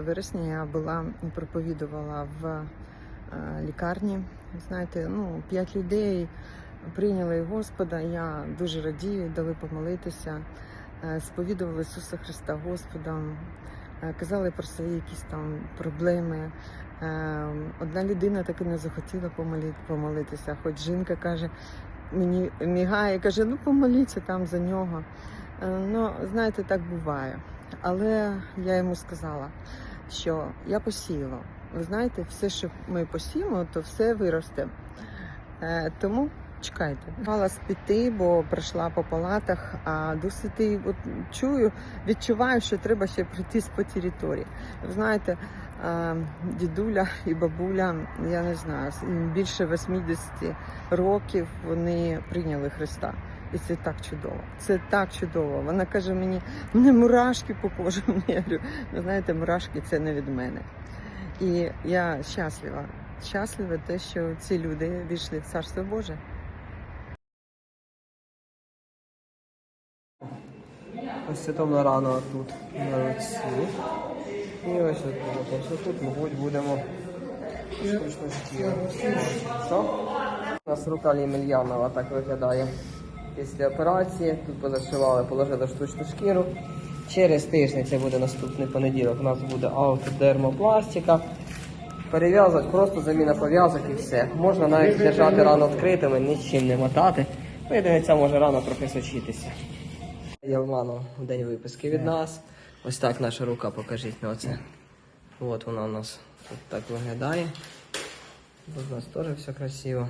вересня я була і проповідувала в е, лікарні. Знаєте, ну п'ять людей прийняли Господа. Я дуже радію, дали помолитися, е, сповідували Ісуса Христа Господом, е, казали про свої якісь там проблеми. Одна людина таки не захотіла помолитися, хоч жінка каже, мені мігає, каже, ну помоліться там за нього. Ну, знаєте, так буває. Але я йому сказала, що я посіяла. Ви знаєте, все, що ми посіємо, то все виросте. Е, тому чекайте. Мала спіти, бо прийшла по палатах, а досить от чую, відчуваю, що треба ще пройтись по території. Ви знаєте, е, дідуля і бабуля, я не знаю, більше 80 років вони прийняли Христа. І це так чудово. Це так чудово. Вона каже мені, мене мурашки по кожі. Я говорю, ви знаєте, мурашки це не від мене. І я щаслива. Щаслива те, що ці люди війшли в Царство Боже. Ось це там рано тут на руці. І ось тут, тут, мабуть, будемо штучно шкіру. Що? У нас рука Лімельянова так виглядає після операції. Тут позашивали, положили штучну шкіру. Через тиждень, це буде наступний понеділок, у нас буде аутодермопластика. Перев'язувати, просто заміна пов'язок і все. Можна навіть держати рану відкритими, нічим не мотати. Ну, єдине, ця може рано трохи сочитися. Я в в день виписки від нас. Ось так наша рука, покажіть на оце. От вона у нас тут так виглядає. Тут у нас теж все красиво.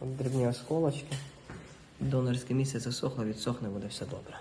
От дрібні осколочки. Донорське місце засохло, відсохне, буде все добре.